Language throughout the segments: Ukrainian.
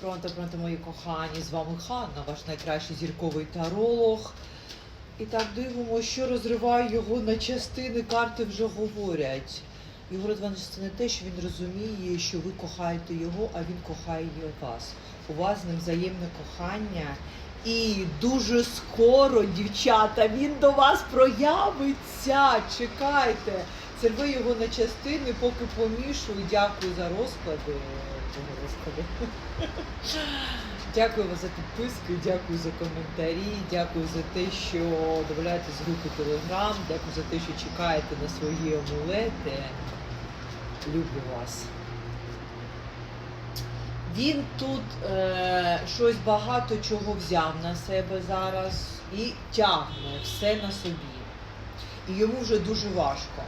Пронто, пронто, мої кохані, з вами Ханна, ваш найкращий зірковий таролог. І так дивимося, що розриває його на частини. Карти вже говорять. Його це не те, що він розуміє, що ви кохаєте його, а він кохає вас. У вас з ним взаємне кохання. І дуже скоро, дівчата, він до вас проявиться. Чекайте. Це рве його на частини, поки помішую. Дякую за розклади. Розклади. Дякую вам за підписки, дякую за коментарі, дякую за те, що додаєтесь групи Телеграм, дякую за те, що чекаєте на свої амулети. Люблю вас. Він тут е, щось багато чого взяв на себе зараз і тягне все на собі. І йому вже дуже важко.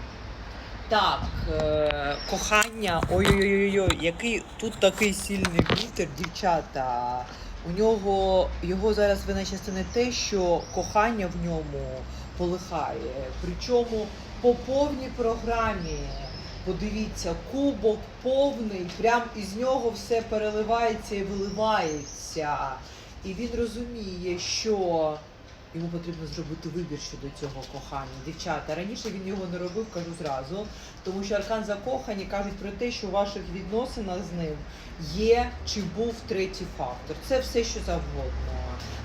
Так, е, кохання. Ой-ой-ой, який тут такий сильний вітер, дівчата. У нього його зараз вина частина те, що кохання в ньому полихає. Причому по повній програмі. Подивіться, кубок повний, прям із нього все переливається і виливається. І він розуміє, що йому потрібно зробити вибір щодо цього кохання. Дівчата, раніше він його не робив, кажу зразу, тому що аркан закохані кажуть про те, що у ваших відносинах з ним є чи був третій фактор. Це все, що завгодно.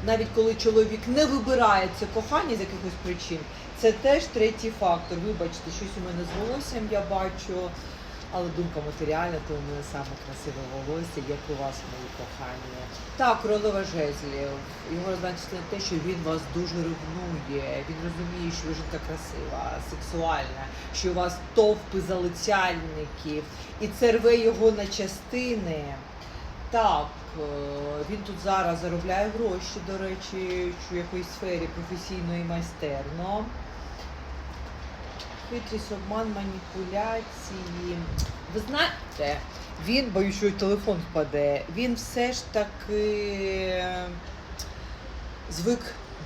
Навіть коли чоловік не вибирає це кохання з якихось причин, це теж третій фактор. Вибачте, щось у мене з волоссям я бачу. Але думка матеріальна, то у мене саме красиве волосся, як у вас, мої кохані. Так, королева жезлів. Його значить те, що він вас дуже ревнує. Він розуміє, що ви жінка красива, сексуальна, що у вас товпи залицяльників, і це рве його на частини. Так, е, він тут зараз заробляє гроші, до речі, в якоїсь сфері професійно і майстерно. Хитрість, обман, маніпуляції. Ви знаєте, він, боюсь, що телефон впаде, він все ж таки звик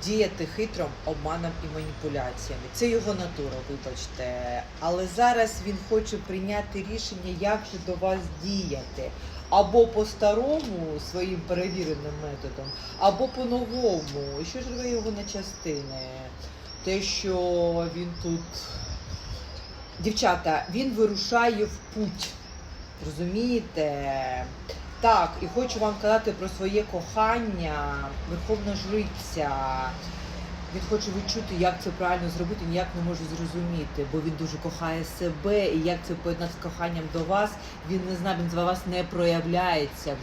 діяти хитром, обманом і маніпуляціями. Це його натура, вибачте. Але зараз він хоче прийняти рішення, як же до вас діяти. Або по-старому своїм перевіреним методом, або по-новому. Що ж рве його на частини? Те, що він тут. Дівчата, він вирушає в путь. Розумієте? Так, і хочу вам казати про своє кохання, Верховна Жриця. Він хоче відчути, як це правильно зробити, ніяк не може зрозуміти, бо він дуже кохає себе, і як це поєднати з коханням до вас, він не знає, він з вас не проявляється.